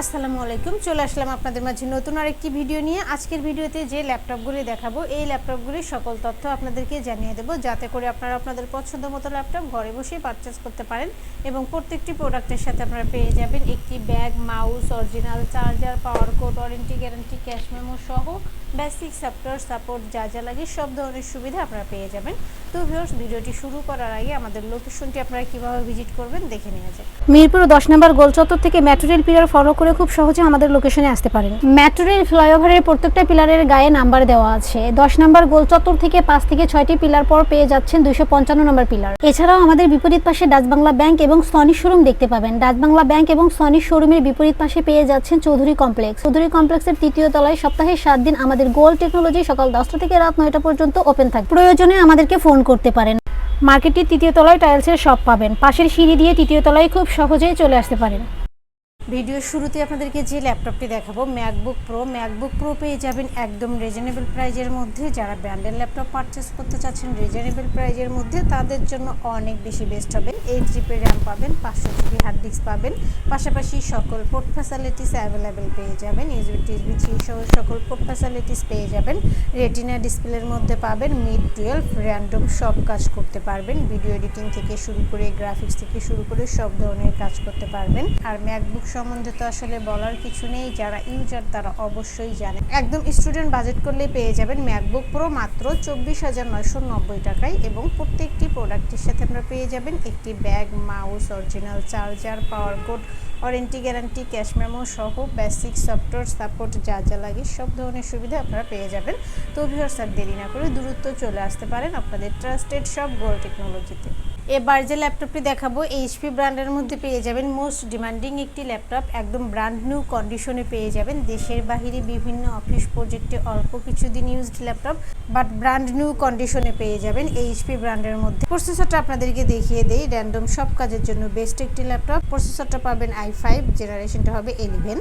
আসসালামু আলাইকুম, চলে আসলাম আপনাদের মাঝে নতুন আরেকটি ভিডিও নিয়ে। আজকের ভিডিওতে যে ল্যাপটপগুলি দেখাবো, এই ল্যাপটপগুলির সকল তথ্য আপনাদেরকে জানিয়ে দেবো, যাতে করে আপনারা আপনাদের পছন্দ মতো ল্যাপটপ ঘরে বসেই পারচেস করতে পারেন এবং প্রত্যেকটি প্রোডাক্টের সাথে আপনারা পেয়ে যাবেন একটি bag mouse original charger power cord warranty guarantee cash memo সহ বেসিক সফটওয়্যার সাপোর্ট যা যা লাগে সব ধরনের সুবিধা আপনারা পেয়ে যাবেন। তো ভিউয়ার্স ভিডিওটি শুরু করার আগে আমাদের লোকেশনটি আপনারা কীভাবে ভিজিট করবেন দেখে নেওয়া যায় মিরপুর দশ নম্বর গোল চত্বর থেকে মেট্রো রেল পিলার ফলো করে খুব সহজে আমাদের লোকেশনে আসতে পারেন। মেট্রো রেল ফ্লাইওভারের প্রত্যেকটা পিলারের গায়ে নাম্বার দেওয়া আছে। দশ নম্বর গোল চত্বর থেকে পাঁচ থেকে ছয়টি পিলার পর পেয়ে যাচ্ছেন দুইশো পঞ্চান্ন নম্বর পিলার এছাড়াও আমাদের বিপরীত পাশে ডাচ বাংলা ব্যাংক এবং সনি শোরুম দেখতে পাবেন। ডাচ বাংলা ব্যাংক এবং সনি শোরুমের বিপরীত পাশে পেয়ে যাচ্ছেন চৌধুরী কমপ্লেক্স। চৌধুরী কমপ্লেক্সের তৃতীয় তলায় সপ্তাহে সাত দিন আমাদের গোল টেকনোলজি সকাল দশটা থেকে রাত নয়টা পর্যন্ত ওপেন থাকে প্রয়োজনে আমাদেরকে ফোন করতে পারেন। মার্কেটটির তৃতীয় তলায় টাইলসের সব পাবেন। পাশের সিঁড়ি দিয়ে তৃতীয় তলায় খুব সহজেই চলে আসতে পারেন। ভিডিওর শুরুতে আপনাদেরকে যে ল্যাপটপটি দেখাবো ম্যাকবুক প্রো ম্যাকবুক প্রো পেয়ে যাবেন একদম রিজনেবল প্রাইজের মধ্যে। যারা ব্র্যান্ডের ল্যাপটপ পারচেস করতে চাচ্ছেন রিজনেবল প্রাইজের মধ্যে, তাদের জন্য অনেক বেশি বেস্ট হবে। এইট জিবি র্যাম পাবেন, পাঁচশো জিবি হার্ড ডিস্ক পাবেন। পাশাপাশি সকল পোর্ট ফ্যাসিলিটিস অ্যাভেলেবেল পেয়ে যাবেন। ইউজবি টিসবি থ্রি সহ সকল পোর্ট ফ্যাসিলিটিস পেয়ে যাবেন। রেটিনা ডিসপ্লের মধ্যে পাবেন মিড টুয়েলভ র্যান্ডম সব কাজ করতে পারবেন। ভিডিও এডিটিং থেকে শুরু করে গ্রাফিক্স থেকে শুরু করে সব ধরনের কাজ করতে পারবেন। আর ম্যাকবুক সম্বন্ধে তো আসলে বলার কিছু নেই, যারা ইউজার তারা অবশ্যই জানে। একদম স্টুডেন্ট বাজেট করলে পেয়ে যাবেন ম্যাকবুক প্রো মাত্র চব্বিশ হাজার নয়শো নব্বই টাকায় এবং প্রত্যেকটি প্রোডাক্টের সাথে আপনারা পেয়ে যাবেন একটি bag mouse original charger power cord warranty guarantee cash memo সহ বেসিক সফটওয়্যার সাপোর্ট যা যা লাগে সব ধরনের সুবিধা আপনারা পেয়ে যাবেন। তো ভিউয়ার্স আর দেরি না করে দ্রুত চলে আসতে পারেন আপনাদের ট্রাস্টেড সব গোল টেকনোলজিতে এবার যে ল্যাপটপটি দেখাবো, এইচপি ব্র্যান্ডের মধ্যে পেয়ে যাবেন মোস্ট ডিমান্ডিং একটি ল্যাপটপ। একদম ব্র্যান্ড নিউ কন্ডিশনে পেয়ে যাবেন। দেশের বাহিরে বিভিন্ন অফিস প্রজেক্টে অল্প কিছুদিন used laptop but brand new কন্ডিশনে পেয়ে যাবেন এইচপি ব্র্যান্ডের মধ্যে। প্রসেসরটা আপনাদেরকে দেখিয়ে দেই র্যান্ডম সব কাজের জন্য বেস্ট একটি ল্যাপটপ। প্রসেসরটা পাবেন আই ফাইভ জেনারেশনটা হবে এলিভেন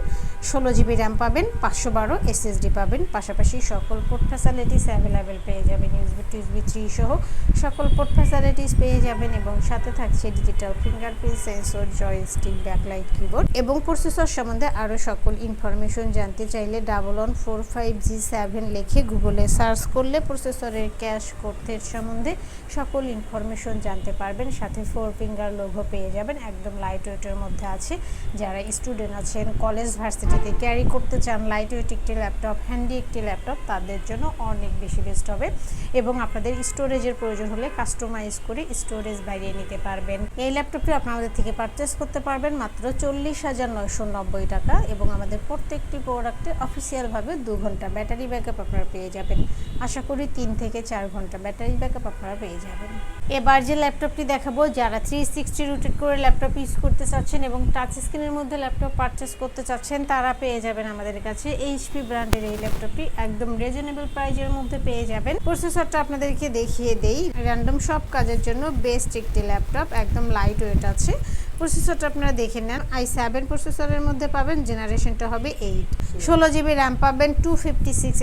ষোলো জিবি র্যাম পাবেন, পাঁচশো বারো এসএসডি পাবেন। পাশাপাশি সকল পোর্ট ফ্যাসিলিটিস অ্যাভেলেবেল পেয়ে যাবেন ইউজবি টুজবি থ্রি সহ। সকল পোর্ট ফ্যাসিলিটিস পেয়ে যাবেন এবং সাথে থাকছে digital fingerprint sensor joystick backlight keyboard এবং প্রসেসর সম্বন্ধে আরও সকল ইনফরমেশন জানতে চাইলে double one four five G seven লিখে গুগলে সার্চ করলে প্রসেসরের ক্যাশ কোর্থের সম্বন্ধে সকল ইনফরমেশন জানতে পারবেন। সাথে ফোর ফিঙ্গার লোগো পেয়ে যাবেন। একদম লাইট ওয়েটের মধ্যে আছে। যারা স্টুডেন্ট আছেন কলেজ ভার্সিটিতে ক্যারি করতে চান লাইট ওয়েট একটি ল্যাপটপ হ্যান্ডি একটি ল্যাপটপ তাদের জন্য অনেক বেশি বেস্ট হবে। এবং আপনাদের স্টোরেজের প্রয়োজন হলে কাস্টমাইজ করে স্টোরেজ বাড়িয়ে নিতে পারবেন। এই ল্যাপটপটি আপনাদের থেকে পারচেস করতে পারবেন মাত্র চল্লিশ হাজার নয়শো নব্বই টাকা এবং আমাদের প্রত্যেকটি প্রোডাক্টে অফিসিয়ালভাবে দু ঘণ্টা ব্যাটারি ব্যাকআপ আপনারা পেয়ে যাবেন। আশা করি তিন থেকে চার ঘণ্টা ব্যাটারি ব্যাকআপ আপনারা পেয়ে যাবেন। এবার যে ল্যাপটপটি দেখাবো, যারা থ্রি সিক্সটি রুটেড করে ল্যাপটপ ইউজ করতে চাচ্ছেন এবং টাচ স্ক্রিনের মধ্যে ল্যাপটপ পারচেস করতে চাচ্ছেন, তারা পেয়ে যাবেন আমাদের কাছে এইচপি ব্র্যান্ডের এই ল্যাপটপটি। একদম রিজনেবল প্রাইজের মধ্যে পেয়ে যাবেন। প্রসেসরটা আপনাদেরকে দেখিয়ে দেই। র্যান্ডম সব কাজের জন্য বেস্ট একটি ল্যাপটপ, একদম লাইট ওয়েট আছে। প্রসেসরটা আপনারা দেখে নেন। আই সেভেন প্রসেসরের মধ্যে পাবেন জেনারেশনটা হবে এইট ষোলো জিবি র্যাম পাবেন টু ফিফটি সিক্স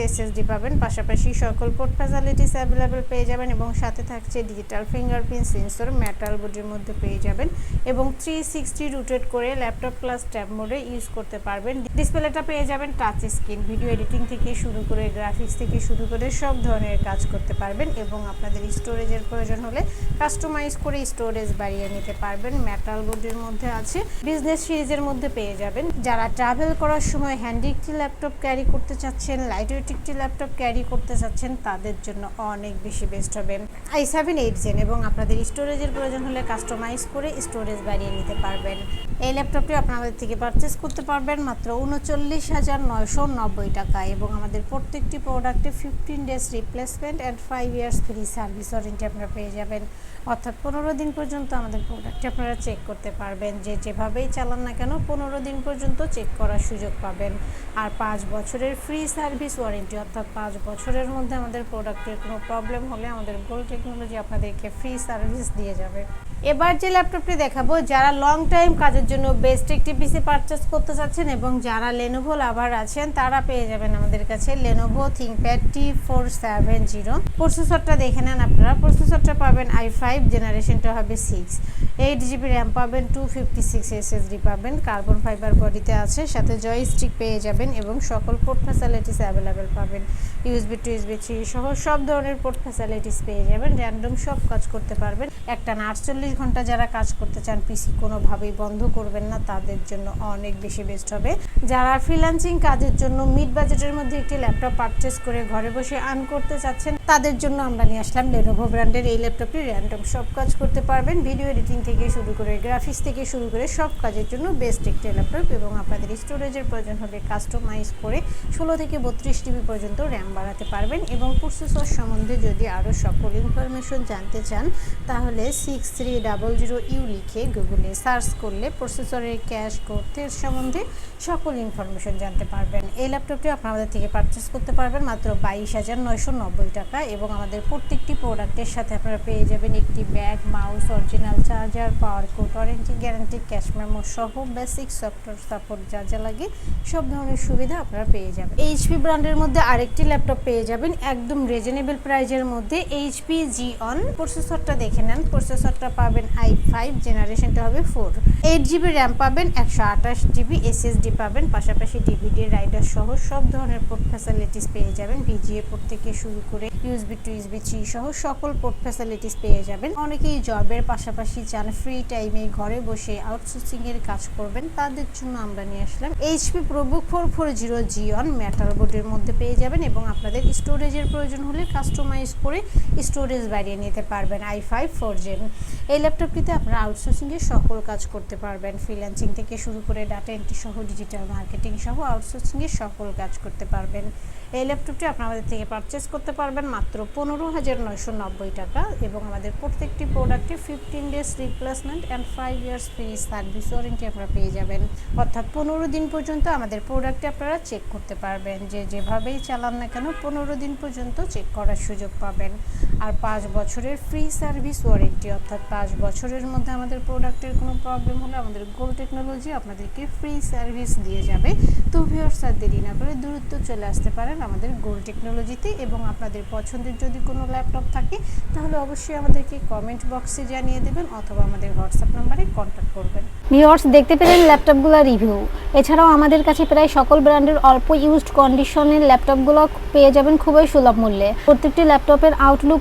পাবেন, পাশাপাশি সকল পোর্ট ফ্যাসিলিটিস অ্যাভেলেবেল পেয়ে যাবেন এবং সাথে থাকছে ডিজিটাল ফিঙ্গারপ্রিন্ট সেন্সর মেটাল বডির মধ্যে পেয়ে যাবেন এবং থ্রি সিক্সটি রুটেড করে ল্যাপটপ প্লাস ট্যাব মোডে ইউজ করতে পারবেন। ডিসপ্লেটা পেয়ে যাবেন টাচ স্ক্রিন ভিডিও এডিটিং থেকে শুরু করে গ্রাফিক্স থেকে শুরু করে সব ধরনের কাজ করতে পারবেন এবং আপনাদের স্টোরেজের প্রয়োজন হলে কাস্টমাইজ করে স্টোরেজ বাড়িয়ে নিতে পারবেন। মেটাল বডির মধ্যে আছে। বিজনেস সিরিজের মধ্যে পেয়ে যাবেন। যারা ট্রাভেল করার সময় হ্যান্ডি একটি ল্যাপটপ ক্যারি করতে চাচ্ছেন লাইট ওয়েট একটি ল্যাপটপ ক্যারি করতে চাচ্ছেন, তাদের জন্য অনেক বেশি বেস্ট হবে। আই সেভেন এইট জেন এবং আপনাদের স্টোরেজের প্রয়োজন হলে কাস্টমাইজ করে স্টোরেজ বাড়িয়ে নিতে পারবেন। এই ল্যাপটপটি আপনাদের থেকে পারচেস করতে পারবেন মাত্র উনচল্লিশ হাজার নয়শো নব্বই টাকা এবং আমাদের প্রত্যেকটি প্রোডাক্টে fifteen days replacement and five years free service warranty আপনারা পেয়ে যাবেন। অর্থাৎ পনেরো দিন পর্যন্ত আমাদের প্রোডাক্টটি আপনারা চেক করতে পারবেন যে যেভাবেই চালান না কেন পনেরো দিন পর্যন্ত চেক করার সুযোগ পাবেন। আর পাঁচ বছরের ফ্রি সার্ভিস ওয়ারেন্টি অর্থাৎ পাঁচ বছরের মধ্যে আমাদের প্রোডাক্টের কোনো প্রবলেম হলে আমাদের গোল টেকনোলজি আপনাদেরকে ফ্রি সার্ভিস দিয়ে যাবে। এবার যে ল্যাপটপটি দেখাবো, যারা লং টাইম কাজের জন্য বেস্ট একটি পিসি পারচেস করতে চাচ্ছেন এবং যারা লেনোভো লাভার আছেন, তারা পেয়ে যাবেন আমাদের কাছে Lenovo ThinkPad T four seven zero প্রসেসরটা দেখে নেন আপনারা। প্রসেসরটা পাবেন আই ফাইভ জেনারেশনটা হবে সিক্স এইট জিবি র্যাম পাবেন টু ফিফটি সিক্স পাবেন কার্বন ফাইবার বডিতে আছে, সাথে জয়স্টিক পেয়ে যাবেন এবং সকল পোর্ট ফ্যাসিলিটিস অ্যাভেলেবেল পাবেন। ইউএসবি টু ইউএসবি থ্রি সহ সব ধরনের পোর্ট ফ্যাসিলিটিস পেয়ে যাবেন র্যান্ডম সব কাজ করতে পারবেন। একটা না আটচল্লিশ ঘণ্টা যারা কাজ করতে চান পিসি কোনোভাবেই বন্ধ করবেন না, তাদের জন্য অনেক বেশি বেস্ট হবে। যারা ফ্রিল্যান্সিং কাজের জন্য মিড বাজেটের মধ্যে একটি ল্যাপটপ পারচেস করে ঘরে বসে আর্ন করতে চাচ্ছেন, তাদের জন্য আমরা নিয়ে আসলাম লেনোভো ব্র্যান্ডের এই ল্যাপটপটি র্যান্ডম সব কাজ করতে পারবেন ভিডিও এডিটিং থেকে শুরু করে গ্রাফিক্স থেকে শুরু করে সব কাজের জন্য বেস্ট একটি ল্যাপটপ এবং আপনাদের স্টোরেজের প্রয়োজন হবে কাস্টমাইজ করে ষোলো থেকে বত্রিশ জিবি পর্যন্ত র্যাম বাড়াতে পারবেন এবং প্রসেসর সম্বন্ধে যদি আরও সকল ইনফরমেশন জানতে চান, তাহলে six three double zero U লিখে গুগলে সার্চ করলে প্রসেসরের ক্যাশ কোর্থের সম্বন্ধে সকল ইনফরমেশন জানতে পারবেন। এই ল্যাপটপটি আপনারা আমাদের থেকে পারচেস করতে পারবেন মাত্র বাইশ হাজার নয়শো নব্বই টাকা এবং আমাদের প্রত্যেকটি প্রোডাক্টের সাথে আপনারা পেয়ে যাবেন একটি bag mouse original charger power cord, warranty, guarantee, cash memo সহ বেসিক সফটওয়্যার সাপোর্ট যা যা লাগে সব ধরনের সুবিধা আপনারা পেয়ে যাবেন। এইচপি ব্র্যান্ডের মধ্যে আরেকটি ল্যাপটপ পেয়ে যাবেন একদম রিজনেবল প্রাইজের মধ্যে এইচপি জি অন প্রসেসরটা দেখে নেন প্রসেসরটা পাবেন আই ফাইভ জেনারেশনটা হবে ফোর এইট জিবি র্যাম পাবেন, একশো আঠাশ জিবি এসএসডি পাবেন, পাশাপাশি ডিভিডি রাইডার সহ সব ধরনের পোর্ট ফ্যাসিলিটিস পেয়ে যাবেন। ভিজিএ পোর্ট থেকে শুরু করে ইউএসবি টু ইউএসবি সহ সকল পোর্ট ফ্যাসিলিটিস পেয়ে যাবেন। অনেকেই জবের পাশাপাশি চান ফ্রি টাইমে ঘরে বসে আউটসোর্সিং এর কাজ করবেন, তাদের জন্য আমরা নিয়ে আসলাম HP ProBook four four zero G one metal বোর্ডের মধ্যে পেয়ে যাবেন এবং আপনাদের স্টোরেজের প্রয়োজন হলে কাস্টমাইজ করে স্টোরেজ বাড়িয়ে নিতে পারবেন আই ফাইভ ফোর জেন এই ল্যাপটপটিতে আপনারা আউটসোর্সিংয়ের সকল কাজ করতে পারবেন ফ্রিল্যান্সিং থেকে শুরু করে ডাটা এন্ট্রি সহ ডিজিটাল মার্কেটিং সহ আউটসোর্সিংয়ের সকল কাজ করতে পারবেন। এই ল্যাপটপটি আপনারা আমাদের থেকে পারচেস করতে পারবেন মাত্র পনেরো হাজার নয়শো নব্বই টাকা এবং আমাদের প্রত্যেকটি প্রোডাক্টে fifteen days replacement and five years free service warranty আপনারা পেয়ে যাবেন। অর্থাৎ পনেরো দিন পর্যন্ত আমাদের প্রোডাক্টে আপনারা চেক করতে পারবেন। যে যেভাবেই চালান না কেন পনেরো দিন পর্যন্ত চেক করার সুযোগ পাবেন। আর পাঁচ বছরের ফ্রি সার্ভিস ওয়ারেন্টি অর্থাৎ পাঁচ বছরের মধ্যে আমাদের প্রোডাক্টের কোনো প্রবলেম হলে আমাদের গোল টেকনোলজি আপনাদেরকে ফ্রি সার্ভিস দিয়ে যাবে। তো ভিউয়ার্স আর দেরি না করে দূরত্ব চলে আসতে পারেন আমাদের গোল টেকনোলজিতে এবং আপনাদের পছন্দের যদি কোনো ল্যাপটপ থাকে, তাহলে অবশ্যই আমাদেরকে কমেন্ট বক্সে জানিয়ে দেবেন অথবা আমাদের হোয়াটসঅ্যাপ নাম্বারে কন্ট্যাক্ট করবেন। ভিউয়ার্স দেখতে পেলেন ল্যাপটপগুলোর রিভিউ এছাড়াও আমাদের কাছে প্রায় সকল ব্র্যান্ডের অল্প ইউজড কন্ডিশনের ল্যাপটপগুলো পেয়ে যাবেন খুবই সুলভ মূল্যে। প্রত্যেকটি ল্যাপটপের আউটলুক